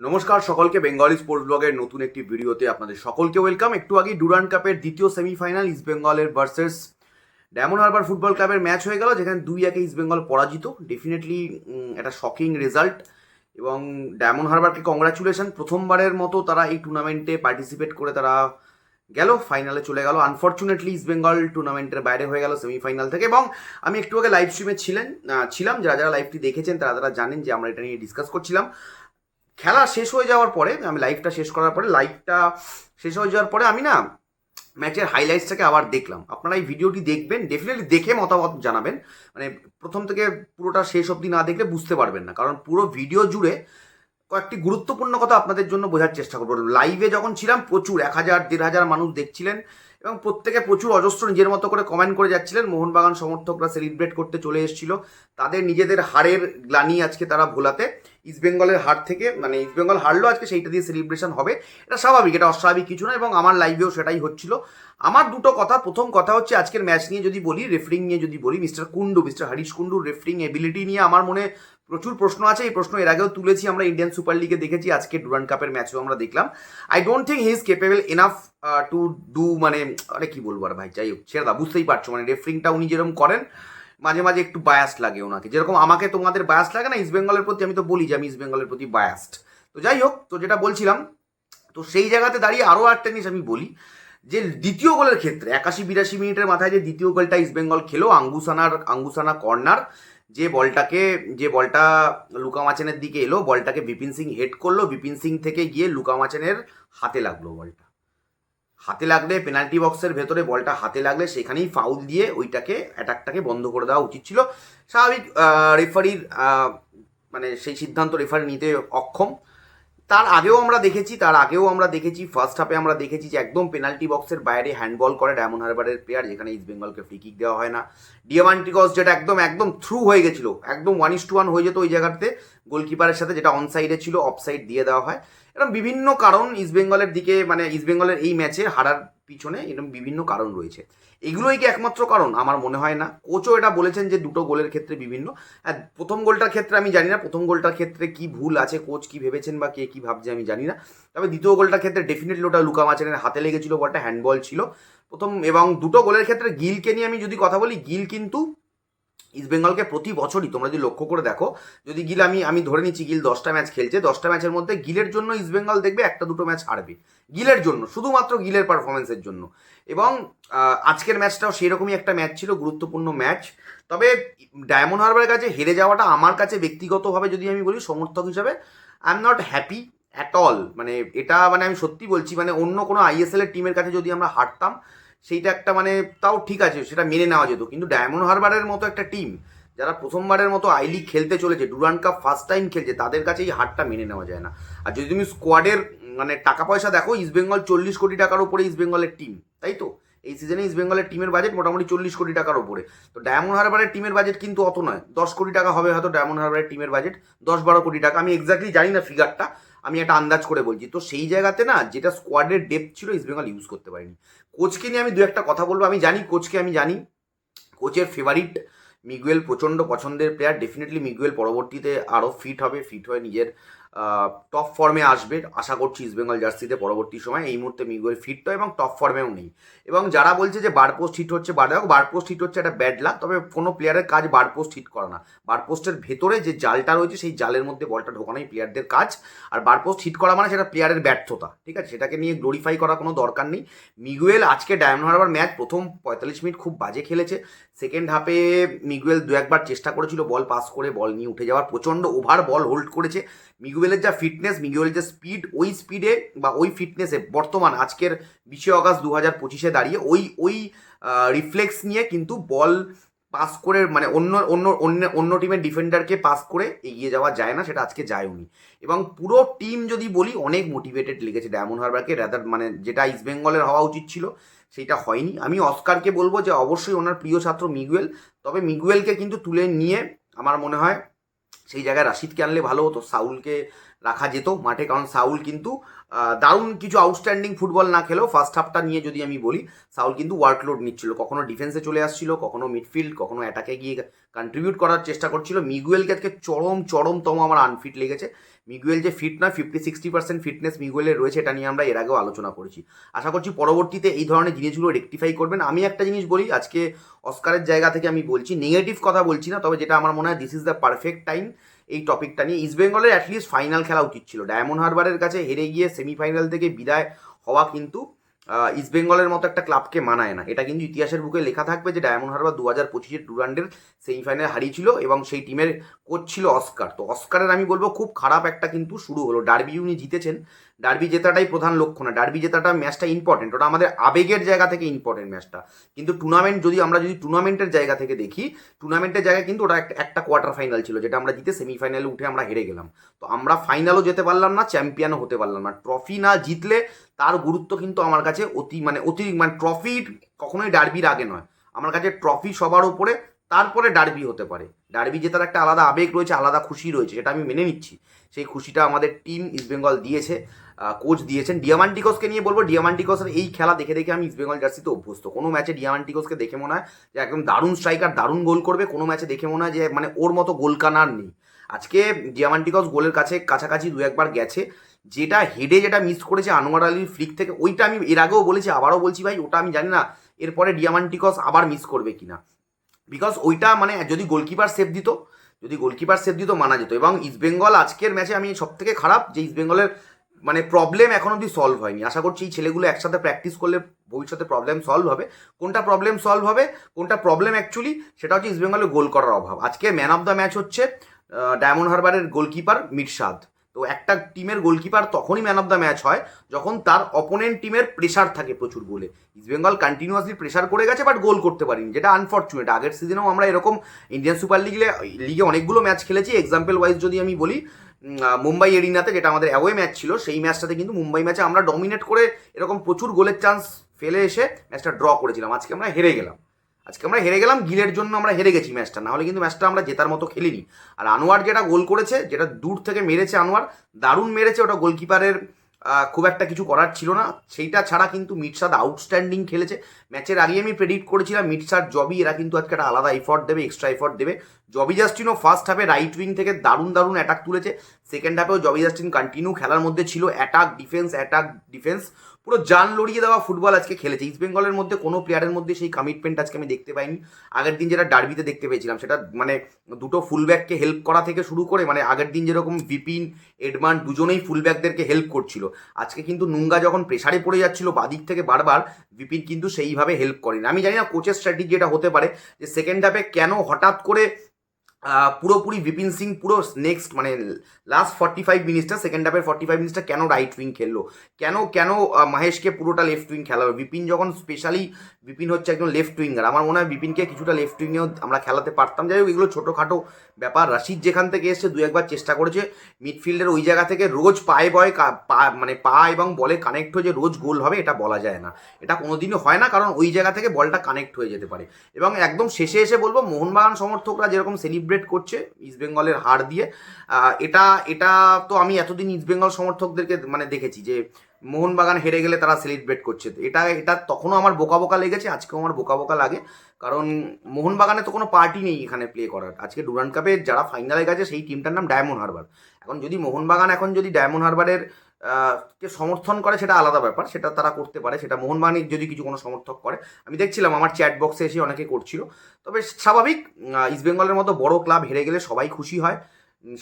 নমস্কার, সকলকে Bengali sports ব্লগের নতুন একটি ভিডিওতে আপনাদের সকলকে ওয়েলকাম একটু আগে ডুরান্ড কাপের দ্বিতীয় সেমিফাইনাল ইস্ট বেঙ্গলের ভার্সেস ডায়মন্ড হারবার ফুটবল ক্লাবের ম্যাচ হয়ে গেল, যেখানে দুই একে ইস্ট বেঙ্গল পরাজিত। ডেফিনেটলি একটা শকিং রেজাল্ট এবং ডায়মন্ড হারবারকে কংগ্রাচুলেশন প্রথমবারের মতো তারা এই টুর্নামেন্টে পার্টিসিপেট করে তারা গেল ফাইনালে চলে গেল। আনফর্চুনেটলি ইস্ট বেঙ্গল টুর্নামেন্টের বাইরে হয়ে গেল সেমিফাইনাল থেকে। এবং আমি একটু আগে লাইভ স্ট্রিমে ছিলেন ছিলাম। যারা যারা লাইভটি দেখেছেন, তারা তারা জানেন যে আমরা এটা নিয়ে ডিসকাস করছিলাম। খেলা শেষ হয়ে যাওয়ার পরে, আমি লাইভটা শেষ করার পরে লাইভটা শেষ হয়ে যাওয়ার পরে আমি না ম্যাচের হাইলাইটসটাকে আবার দেখলাম। আপনারা এই ভিডিওটি দেখবেন ডেফিনেটলি দেখে মতামত জানাবেন। মানে প্রথম থেকে পুরোটা শেষ অবধি না দেখলে বুঝতে পারবেন না। কারণ পুরো ভিডিও জুড়ে কয়েকটি গুরুত্বপূর্ণ কথা আপনাদের জন্য বোঝার চেষ্টা করব। লাইভে যখন ছিলাম, প্রচুর, এক হাজার, দেড় হাজার মানুষ দেখছিলেন এবং প্রত্যেকে প্রচুর অজস্র নিজের মতো করে কমেন্ট করে যাচ্ছিলেন। মোহনবাগান সমর্থকরা সেলিব্রেট করতে চলে এসেছিল। তাদের নিজেদের হারের গ্লানি আজকে তারা ভোলাতে। ইস্টবেঙ্গলের হার থেকে মানে ইস্টবেঙ্গল হারলো আজকে, সেইটা দিয়ে সেলিব্রেশন হবে। এটা স্বাভাবিক, এটা অস্বাভাবিক কিছু না এবং আমার লাইভেও সেটাই হচ্ছিল। আমার দুটো কথা, প্রথম কথা হচ্ছে আজকের ম্যাচ নিয়ে যদি বলি রেফারিং নিয়ে যদি বলি মিস্টার কুন্ডু মিস্টার হরিশ কুন্ডুর রেফারিং এবিলিটি নিয়ে আমার মনে প্রচুর প্রশ্ন আছে, এই প্রশ্ন এর আগেও তুলেছি আমরা ইন্ডিয়ান সুপার লিগে দেখেছি, আজকে ডুরান্ড কাপের ম্যাচও আমরা দেখলাম। I don't think he is capable enough to do মানে আরে কি বলব আর ভাই, যাই হোক, ছেড়ে দা বুঝতেই পারছ মানে রেফারিংটা উনি যেরকম করেন, মাঝে মাঝে একটু বায়াস্ট লাগে ওনাকে। যেরকম আমাকে তোমাদের বায়াস্ট লাগে না ইস্ট বেঙ্গলের প্রতি আমি তো বলি যে আমি ইস্ট বেঙ্গলের প্রতি বায়াস্ট তো যাই হোক, তো যেটা বলছিলাম, তো সেই জায়গাতে দাঁড়িয়ে আরও একটা জিনিস আমি বলি, যে দ্বিতীয় গোলের ক্ষেত্রে, একাশি বিরাশি মিনিটের মাথায় যে দ্বিতীয় গোলটা ইস্ট বেঙ্গল খেলো, আঙ্গুসানার, আঙ্গুসানা কর্নার যে বলটাকে, যে বলটা লুকামাচেনের দিকে এলো, বলটাকে বিপিন সিং হেড করল, বিপিন সিং থেকে গিয়ে লুকা মাচেনের হাতে লাগল বলটা। হাতে লাগলে পেনাল্টি বক্সের ভেতরে বলটা হাতে লাগলে সেখানেই ফাউল দিয়ে ওইটাকে অ্যাটাকটাকে বন্ধ করে দেওয়া উচিত ছিল। স্বাভাবিক রেফারির মানে সেই সিদ্ধান্ত রেফারি নিতে অক্ষম। তার আগেও আমরা দেখেছি, তার আগেও আমরা দেখেছি ফার্স্ট হাফে আমরা দেখেছি যে একদম পেনাল্টি বক্সের বাইরে হ্যান্ডবল করে ডায়মন্ড হারবারের প্লেয়ার যেখানে ইস্ট বেঙ্গলকে ফ্রি কিক দেওয়া হয় না। ডিয়ামান্টিকস যেটা একদম একদম থ্রু হয়ে গেছিল, একদম ওয়ান ইস টু ওয়ান হয়ে যেত ওই জায়গাতে গোলকিপারের সাথে যেটা অন সাইডে ছিল অফ সাইড দিয়ে দেওয়া হয়। এরকম বিভিন্ন কারণ ইস্ট বেঙ্গলের দিকে মানে ইস্ট বেঙ্গলের এই ম্যাচে হারার পিছনে এরকম বিভিন্ন কারণ রয়েছে। এগুলোই কি একমাত্র কারণ? আমার মনে হয় না। কোচও এটা বলেছেন যে দুটো গোলের ক্ষেত্রে বিভিন্ন। হ্যাঁ প্রথম গোলটার ক্ষেত্রে আমি জানি না, প্রথম গোলটার ক্ষেত্রে কি ভুল আছে, কোচ কি ভেবেছেন বা কে কি ভাবছে আমি জানি না। তবে দ্বিতীয় গোলটার ক্ষেত্রে ডেফিনেটলি ওটা লুকা মাচানের হাতে লেগেছিল, বলটা হ্যান্ডবল ছিল। প্রথম এবং দুটো গোলের ক্ষেত্রে গিলকে নিয়ে আমি যদি কথা বলি, গিল কিন্তু ইস্ট বেঙ্গলকে প্রতি বছরই তোমরা যদি লক্ষ্য করে দেখো, যদি গিল আমি আমি ধরে নিচ্ছি গিল দশটা ম্যাচ খেলছে, দশটা ম্যাচের মধ্যে গিলের জন্য ইস্ট বেঙ্গল দেখবে একটা দুটো ম্যাচ হারবে। গিলের জন্য, শুধুমাত্র গিলের পারফরমেন্সের জন্য। এবং আজকের ম্যাচটাও সেরকমই একটা ম্যাচ ছিল, গুরুত্বপূর্ণ ম্যাচ তবে ডায়মন্ড হারবারের কাছে হেরে যাওয়াটা আমার কাছে ব্যক্তিগতভাবে যদি আমি বলি, সমর্থক হিসাবে I am not happy at all মানে এটা মানে আমি সত্যি বলছি মানে অন্য কোনো আইএসএল এর টিমের কাছে যদি আমরা হারতাম সেইটা একটা মানে তাও ঠিক আছে, সেটা মেনে নেওয়া যেত। কিন্তু ডায়মন্ড হারবারের মতো একটা টিম যারা প্রথমবারের মতো আই লিগ খেলতে চলেছে ডুরান্ড কাপ ফার্স্ট টাইম খেলছে, তাদের কাছে এই হারটা মেনে নেওয়া যায় না। আর যদি তুমি স্কোয়াডের মানে টাকা পয়সা দেখো ইস্টবেঙ্গল চল্লিশ কোটি টাকার উপরে ইস্টবেঙ্গলের টিম তাই তো? এই সিজনে ইস্টবেঙ্গলের টিমের বাজেট মোটামুটি চল্লিশ কোটি টাকার উপরে। তো ডায়মন্ড হারবারের টিমের বাজেট কিন্তু অত নয়। দশ কোটি টাকা হবে হয়তো ডায়মন্ড হারবারের টিমের বাজেট দশ বারো কোটি টাকা, আমি এক্স্যাক্টলি জানি না ফিগারটা আমি একটা আন্দাজ করে বলছি। তো সেই জায়গাতে না যেটা স্কোয়াডের ডেপথ ছিল ইস্টবেঙ্গল ইউজ করতে পারিনি। কোচকে নিয়ে আমি দু একটা কথা বলব। আমি জানি কোচকে আমি জানি। কোচের ফেভারিট মিগুয়েল প্রচণ্ড পছন্দের প্লেয়ার ডেফিনেটলি মিগুয়েল পরবর্তীতে আরও ফিট হবে। ফিট হয়ে নিজের টপ ফর্মে আসবে। আশা করছি ইস্টবেঙ্গল জার্সিতে পরবর্তী সময় এই মুহূর্তে মিগুয়েল ফিট তো এবং টপ ফর্মেও নেই। এবং যারা বলছে যে বার পোস্ট হিট হচ্ছে বার দেখো বার পোস্ট হিট হচ্ছে একটা ব্যাড লাক তবে কোনো প্লেয়ারের কাজ বার পোস্ট হিট করা না। বার পোস্টের ভেতরে যে জালটা রয়েছে, সেই জালের মধ্যে বলটা ঢোকানোই প্লেয়ারদের কাজ। আর বার পোস্ট হিট করা মানে সেটা প্লেয়ারের ব্যর্থতা, ঠিক আছে? সেটাকে নিয়ে গ্লোরিফাই করার কোনো দরকার নেই। মিগুয়েল আজকে ডায়মন্ড হারবার ম্যাচ প্রথম পঁয়তাল্লিশ মিনিট খুব বাজে খেলেছে। সেকেন্ড হাফে মিগুয়েল দু একবার চেষ্টা করেছিল বল পাস করে বল নিয়ে উঠে যাওয়ার। প্রচণ্ড ওভার বল হোল্ড করেছে। মিগুয়েলের যা ফিটনেস মিগুয়েলের যে স্পিড ওই স্পিডে বা ওই ফিটনেসে বর্তমান, আজকের বিশে অগাস্ট দু হাজার পঁচিশে দাঁড়িয়ে ওই ওই রিফ্লেক্স নিয়ে কিন্তু বল পাস করে মানে অন্য অন্য অন্য অন্য টিমের ডিফেন্ডারকে পাস করে এগিয়ে যাওয়া যায় না, সেটা আজকে যায় উনি এবং পুরো টিম যদি বলি, অনেক মোটিভেটেড লেগেছে ডায়মন্ড হারবারকে রাদার মানে যেটা ইস্ট বেঙ্গলের হওয়া উচিত ছিল, সেটা হয়নি। আমি অস্কারকে বলব যে অবশ্যই ওনার প্রিয় ছাত্র মিগুয়েল তবে মিগুয়েলকে কিন্তু তুলে নিয়ে আমার মনে হয় সেই জায়গায় রাশিদকে আনলে ভালো হতো সাউলকে রাখা যেত। মাঠে, কারণ সাউল কিন্তু দারুণ কিছু আউটস্ট্যান্ডিং ফুটবল না খেলেও ফার্স্ট হাফটা নিয়ে যদি আমি বলি, সাউল কিন্তু ওয়ার্কলোড নিচ্ছিল। কখনো ডিফেন্সে চলে আসছিল, কখনো মিডফিল্ড কখনো অ্যাটাকে গিয়ে কন্ট্রিবিউট করার চেষ্টা করছিল। মিগুয়েলকে আজকে চরম চরমতম আমার আনফিট লেগেছে। মিগুয়েল যে ফিট না ফিফটি সিক্সটি পার্সেন্ট ফিটনেস মিগুয়েলের রয়েছে, এটা নিয়ে আমরা এর আগেও আলোচনা করেছি। আশা করছি পরবর্তীতে এই ধরনের জিনিসগুলো রেকটিফাই করবেন। আমি একটা জিনিস বলি, আজকে অস্কারের জায়গা থেকে আমি বলছি নেগেটিভ কথা বলছি না, তবে যেটা আমার মনে হয় this is the perfect time এই টপিকটা নিয়ে ইস্টবেঙ্গলের অ্যাটলিস্ট ফাইনাল খেলা উচিত ছিল। ডায়মন্ড হারবারের কাছে হেরে গিয়ে সেমিফাইনাল থেকে বিদায় হওয়া কিন্তু ইস্ট ইস্টবেঙ্গলের মতো একটা ক্লাবকে মানায় না। এটা কিন্তু ইতিহাসের বুকে লেখা থাকবে যে ডায়মন্ড হারবার দু হাজার পঁচিশের ডুরান্ডের সেমিফাইনাল হারিয়েছিল এবং সেই টিমের কোচ ছিল অস্কার তো অস্কারের আমি বলব খুব খারাপ একটা কিন্তু শুরু হলো। ডার্বি উনি জিতেছেন। ডার্বি জেতাটাই প্রধান লক্ষ্য না। ডার্বি জেতাটা ম্যাচটা ইম্পর্টেন্ট ওটা আমাদের আবেগের জায়গা থেকে ইম্পর্টেন্ট ম্যাচটা। কিন্তু টুর্নামেন্ট যদি আমরা যদি টুর্নামেন্টের জায়গা থেকে দেখি টুর্নামেন্টের জায়গায় কিন্তু ওটা একটা- কোয়ার্টার ফাইনাল ছিল, যেটা আমরা জিতে সেমিফাইনালে উঠে আমরা হেরে গেলাম। তো আমরা ফাইনালও যেতে পারলাম না চ্যাম্পিয়নও হতে পারলাম না। ট্রফি না জিতলে তার গুরুত্ব কিন্তু আমার কাছে অতি মানে অতি মানে ট্রফি কখনোই ডার্বির আগে নয়। আমার কাছে ট্রফি সবার উপরে, তারপরে ডার্বি হতে পারে। ডার্বি জেতার একটা আলাদা আবেগ রয়েছে, আলাদা খুশি রয়েছে, সেটা আমি মেনে নিচ্ছি। সেই খুশিটা আমাদের টিম ইস্টবেঙ্গল দিয়েছে। কোচ দিয়েছেন। ডিয়ামান্টিকসকে নিয়ে বলব ডিয়ামান্টিকসের এই খেলা দেখে দেখে আমি ইস্টবেঙ্গল জার্সিতে অভ্যস্ত। কোনো ম্যাচে ডিয়ামান্টিকসকে দেখে মনে হয় যে একদম দারুণ স্ট্রাইকার দারুণ গোল করবে। কোনো ম্যাচে দেখে মনে হয় যে মানে ওর মতো গোল কানার নেই। আজকে ডিয়ামান্টিকস গোলের কাছে কাছাকাছি দু একবার গেছে। যেটা হেডে যেটা মিস করেছে আনোয়ার আলীর ফ্লিক থেকে, ওইটা আমি এর আগেও বলেছি, আবারও বলছি ভাই, ওটা আমি জানি না এরপরে ডিয়ামান্টিকস আবার মিস করবে কিনা। বিকজ ওইটা মানে যদি গোলকিপার সেভ দিত, যদি গোলকিপার সেভ দিত, মানা যেত। এবং ইস্টবেঙ্গল আজকের ম্যাচে আমি সব থেকে খারাপ যে ইস্টবেঙ্গলের মানে প্রবলেম এখন অবধি সলভ হয়নি। আশা করছি এই ছেলেগুলো একসাথে প্র্যাকটিস করলে ভবিষ্যতে প্রবলেম সলভ হবে। কোনটা প্রবলেম সলভ হবে, কোনটা প্রবলেম অ্যাকচুয়ালি সেটা হচ্ছে ইস্টবেঙ্গলের গোল করার অভাব। আজকে ম্যান অফ দ্য ম্যাচ হচ্ছে ডায়মন্ড হারবারের গোলকিপার মিরশাদ তো একটা টিমের গোলকিপার তখনই ম্যান অফ দ্য ম্যাচ হয়, যখন তার অপোনেন্ট টিমের প্রেশার থাকে প্রচুর গোলে ইস্টবেঙ্গল কন্টিনিউয়াসলি প্রেশার করে গেছে বাট গোল করতে পারিনি, যেটা আনফর্চুনেট আগের সিজনেও আমরা এরকম ইন্ডিয়ান সুপার লিগে লিগে অনেকগুলো ম্যাচ খেলেছি। এক্সাম্পল ওয়াইজ যদি আমি বলি মুম্বাই এরিনাতে, যেটা আমাদের অ্যাওয়ে ম্যাচ ছিল, সেই ম্যাচটাতে কিন্তু মুম্বাই ম্যাচে আমরা ডমিনেট করে এরকম প্রচুর গোলের চান্স ফেলে এসে ম্যাচটা ড্র করেছিলাম। আজকে আমরা হেরে গেলাম। আজকে আমরা হেরে গেলাম, গিলের জন্য আমরা হেরে গেছি ম্যাচটা। নাহলে কিন্তু ম্যাচটা আমরা জেতার মতো খেলিনি। আর আনোয়ার যেটা গোল করেছে, যেটা দূর থেকে মেরেছে আনোয়ার, দারুণ মেরেছে, ওটা গোলকিপারের খুব একটা কিছু করার ছিল না। সেইটা ছাড়া কিন্তু মিটসাদ আউটস্ট্যান্ডিং খেলেছে। ম্যাচের আগে আমি প্রেডিক্ট করেছিলাম মিটসাদ জবি এরা কিন্তু আজকে একটা আলাদা এফর্ট দেবে এক্সট্রা এফর্ট দেবে। জবি জাস্টিনও ফার্স্ট হাফে রাইট উইং থেকে দারুণ দারুণ অ্যাটাক তুলেছে। সেকেন্ড হাফেও জবি জাস্টিন কন্টিনিউ খেলার মধ্যে ছিল। অ্যাটাক ডিফেন্স অ্যাটাক ডিফেন্স পুরো জান লড়িয়ে দেওয়া ফুটবল আজকে খেলেছে। ইস্ট বেঙ্গলের মধ্যে কোনো প্লেয়ারের মধ্যে সেই কমিটমেন্ট আজকে আমি দেখতে পাইনি। আগের দিন যেটা ডার্বিতে দেখতে পেয়েছিলাম, সেটা মানে দুটো ফুলব্যাককে হেল্প করা থেকে শুরু করে মানে আগের দিন যেরকম বিপিন এডমান দুজনেই ফুলব্যাকদেরকে হেল্প করছিল। আজকে কিন্তু নুঙ্গা যখন প্রেসারে পড়ে যাচ্ছিল বাদিক থেকে বারবার বিপিন কিন্তু সেইভাবে হেল্প করেনি। আমি জানি না কোচের স্ট্র্যাটেজি এটা হতে পারে, যে সেকেন্ড হাফে কেন হঠাৎ করে পুরোপুরি বিপিন সিং, পুরো নেক্সট মানে লাস্ট ফর্টি ফাইভ মিনিটসটা সেকেন্ড হাফের ফর্টি ফাইভ মিনিটসটা কেন রাইট উইং খেললো? কেন কেন মহেশকে পুরোটা লেফট উইং খেলালো বিপিন যখন স্পেশালি বিপিন হচ্ছে একজন লেফট উইঙ্গার আমার মনে হয় বিপিনকে কিছুটা লেফট উইংয়েও আমরা খেলাতে পারতাম। যাই হোক, এগুলো ছোটোখাটো ব্যাপার। রাশিদ যেখান থেকে এসছে, দু একবার চেষ্টা করেছে মিডফিল্ডের ওই জায়গা থেকে রোজ পায়ে, বয়ে পা মানে পা এবং বলে কানেক্ট হয়ে যে রোজ গোল হবে, এটা বলা যায় না। এটা কোনোদিনই হয় না, কারণ ওই জায়গা থেকে বলটা কানেক্ট হয়ে যেতে পারে। এবং একদম শেষে এসে বলব, মোহনবাগান সমর্থকরা যেরকম সেলিব্রেট করছে ইস্টবেঙ্গলের হার দিয়ে। এটা এটা তো আমি এতদিন ইস্টবেঙ্গল সমর্থকদেরকে মানে দেখেছি যে, মোহনবাগান হেরে গেলে তারা সেলিব্রেট করছে। এটা এটা তখনও আমার বোকা বোকা লেগেছে, আজকেও আমার বোকা বোকা লাগে। কারণ মোহনবাগানে তো কোনো পার্টি নেই এখানে প্লে করার। আজকে ডুরান্ড কাপে যারা ফাইনালে গেছে, সেই টিমটার নাম ডায়মন্ড হারবার এখন যদি মোহনবাগান, এখন যদি ডায়মন্ড হারবারের কে সমর্থন করে সেটা আলাদা ব্যাপার, সেটা তারা করতে পারে, সেটা মোহনবাগানের যদি কিছু কোনো সমর্থক করে। আমি দেখছিলাম আমার চ্যাট বক্সে এসে অনেকে করছিল। তবে স্বাভাবিক ইস্টবেঙ্গলের মতো বড় ক্লাব হেরে গেলে সবাই খুশি হয়।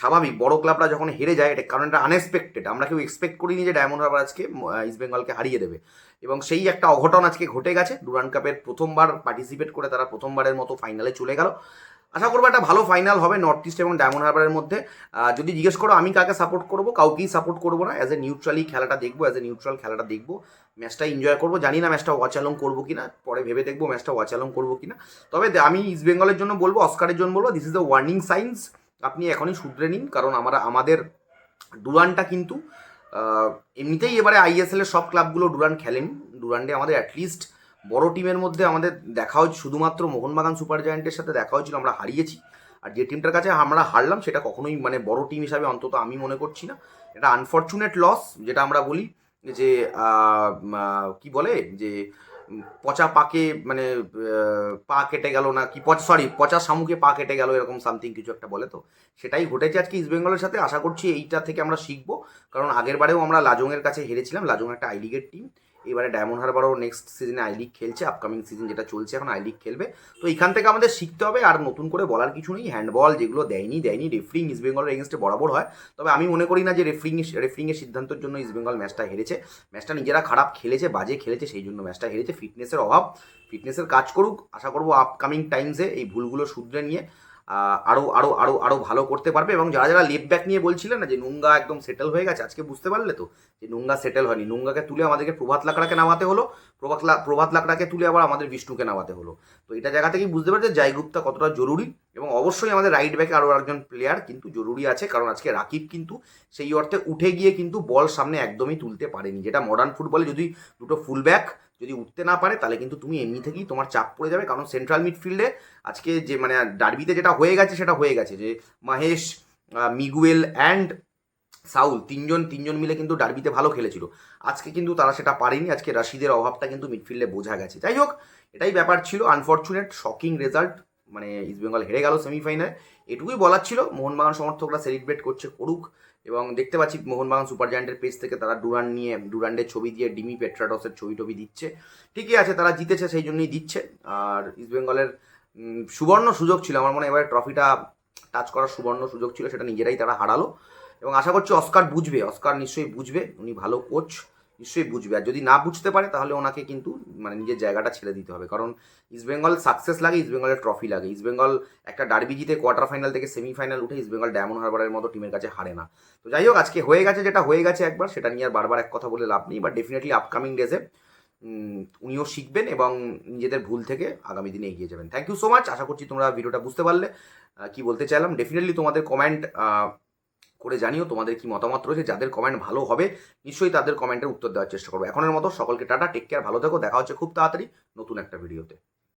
স্বাভাবিক, বড় ক্লাবরা যখন হেরে যায়, এটা কারণ এটা আনএক্সপেক্টেড আমরা কেউ এক্সপেক্ট করিনি যে ডায়মন্ড হারবার আজকে ইস্টবেঙ্গলকে হারিয়ে দেবে। এবং সেই একটা অঘটন আজকে ঘটে গেছে ডুরান্ড কাপের প্রথমবার পার্টিসিপেট করে তারা প্রথমবারের মতো ফাইনালে চলে গেল। আশা করব একটা ভালো ফাইনাল হবে নর্থ ইস্ট এবং ডায়মন্ড হারবারের মধ্যে। যদি জিজ্ঞেস করো আমি কাকে সাপোর্ট করব, কাউকেই সাপোর্ট করব না। অ্যাজ এ নিউট্রালি খেলাটা দেখব অ্যাজ এ নিউট্রাল খেলাটা দেখব। ম্যাচটা এনজয় করব, জানি না ম্যাচটা ওয়াচ অ্যালং করব কিনা, পরে ভেবে দেখব ম্যাচটা ওয়াচ অ্যালং করব কিনা। তবে আমি ইস্ট বেঙ্গলের জন্য বলব অস্কারের জন্য বলব this is the warning signs আপনি এখনই শুধরে নিন, কারণ আমরা, আমাদের ডুরানটা কিন্তু এমনিতেই এবারে আইএসএল এর সব ক্লাবগুলো ডুরান খেলেন। ডুরান্ডে আমাদের অ্যাটলিস্ট বড় টিমের মধ্যে আমাদের দেখা হয়েছে, শুধুমাত্র মোহনবাগান সুপার জায়ান্টের সাথে দেখা হয়েছিল, আমরা হারিয়েছি। আর যে টিমটার কাছে আমরা হারলাম, সেটা কখনোই মানে বড় টিম হিসাবে অন্তত আমি মনে করছি না। এটা আনফর্চুনেট লস যেটা আমরা বলি যে কি বলে? যে, পচা পাকে মানে পা কেটে গেল না কি, পচা সরি পচা শামুকে পা কেটে গেল, এরকম সামথিং কিছু একটা বলে তো। সেটাই ঘটেছে আজকে ইস্ট বেঙ্গলের সাথে, আশা করছি এইটা থেকে আমরা শিখব। কারণ আগের বারেও আমরা লাজংয়ের কাছে হেরেছিলাম, লাজং একটা আই লিগের টিম এবারে ডায়মন্ড হারবারও নেক্সট সিজনে আই লিগ খেলছে আপকামিং সিজন যেটা চলছে এখন আই লিগ খেলবে। তো এখান থেকে আমাদের শিখতে হবে, আর নতুন করে বলার কিছু নেই। হ্যান্ডবল যেগুলো দেয়নি দেয়নি রেফারিং ইস্ট বেঙ্গলের এগেনস্টে বরাবর হয়। তবে আমি মনে করি না যে রেফারিং রেফারিংয়ের সিদ্ধান্তের জন্য ইস্ট বেঙ্গল ম্যাচটা হেরেছে। ম্যাচটা নিজেরা খারাপ খেলেছে, বাজে খেলেছে, সেই জন্য ম্যাচটা হেরেছে। ফিটনেসের অভাব ফিটনেসের কাজ করুক। আশা করব আপকামিং টাইমসে এই ভুলগুলো শুধরে নিয়ে আহ, আরও আরও আরও আরও ভালো করতে পারবে এবং যারা যারা লেফট ব্যাক নিয়ে বলছিলেন না যে নুঙ্গা একদম সেটেল হয়ে গেছে আজকে বুঝতে পারলে তো যে নুঙ্গা সেটেল হয়নি। নুঙ্গাকে তুলে আমাদেরকে প্রভাত লাকড়াকে নামাতে হলো প্রভাত প্রভাত লাকড়াকে তুলে আবার আমাদের বিষ্ণুকে নামাতে হলো। তো এটা জায়গা থেকেই বুঝতে পারছে জয় গুপ্তা কতটা জরুরি এবং অবশ্যই আমাদের রাইট ব্যাকে আরও একজন প্লেয়ার কিন্তু জরুরি আছে কারণ আজকে রাকিব কিন্তু সেই অর্থে উঠে গিয়ে কিন্তু বল সামনে একদমই তুলতে পারেনি। যেটা মডার্ন ফুটবলে যদি দুটো ফুল ব্যাক যদি উঠতে না পারে, তাহলে কিন্তু তুমি এমনি থেকেই তোমার চাপ পড়ে যাবে। কারণ সেন্ট্রাল মিডফিল্ডে আজকে যে মানে ডার্বিতে যেটা হয়ে গেছে, সেটা হয়ে গেছে। যে মাহেশ মিগুয়েল অ্যান্ড সাউল তিনজন তিনজন মিলে কিন্তু ডার্বিতে ভালো খেলেছিল। আজকে কিন্তু তারা সেটা পারেনি। আজকে রাশিদের অভাবটা কিন্তু মিডফিল্ডে বোঝা গেছে। যাই হোক, এটাই ব্যাপার ছিল। আনফর্চুনেট শকিং রেজাল্ট মানে ইস্টবেঙ্গল হেরে গেল সেমিফাইনাল এটুকুই বলার ছিল। মোহনবাগান সমর্থকরা সেলিব্রেট করছে, করুক। এবং দেখতে পাচ্ছি মোহনবাগান সুপার জায়ান্টের পেজ থেকে তারা ডুরান নিয়ে, ডুরান্ডের ছবি দিয়ে ডিমি পেট্রাডসের ছবি টবি দিচ্ছে। ঠিকই আছে, তারা জিতেছে, সেই জন্যই দিচ্ছে। আর ইস্টবেঙ্গলের সুবর্ণ সুযোগ ছিল। আমার মনে হয় এবারে ট্রফিটা টাচ করার সুবর্ণ সুযোগ ছিল, সেটা নিজেরাই তারা হারালো। এবং আশা করছি অস্কার বুঝবে, অস্কার নিশ্চয়ই বুঝবে, উনি ভালো কোচ নিশ্চয়ই বুঝবে। আর যদি না বুঝতে পারে, তাহলে ওনাকে কিন্তু মানে নিজের জায়গাটা ছেড়ে দিতে হবে। কারণ ইস্টবেঙ্গল সাকসেস লাগে ইস্টবেঙ্গলের ট্রফি লাগে। ইস্টবেঙ্গল একটা ডার্বি জিতে কোয়ার্টার ফাইনাল থেকে সেমিফাইনাল উঠে ইস্টবেঙ্গল ডায়মন্ড হারবারের মতো টিমের কাছে হারে না। তো যাই হোক, আজকে হয়ে গেছে যেটা, হয়ে গেছে একবার, সেটা নিয়ে আর বারবার এক কথা বলে লাভ নেই। বাট ডেফিনেটলি আপকামিং ডেজে উনিও শিখবেন এবং নিজেদের ভুল থেকে আগামী দিনে এগিয়ে যাবেন। থ্যাংক ইউ সো মাচ আশা করছি তোমরা ভিডিওটা বুঝতে পারলে। কি বলতে চাইলাম? ডেফিনেটলি তোমাদের কমেন্ট করে জানিও তোমাদের কি মতামত রয়েছে, যাদের কমেন্ট ভালো হবে, নিশ্চয়ই তাদের কমেন্টের উত্তর দেওয়ার চেষ্টা করব। এখনের মতো সকলকে টাটা টেক কেয়ার ভালো থেকো, দেখা হচ্ছে খুব তাড়াতাড়ি নতুন একটা ভিডিওতে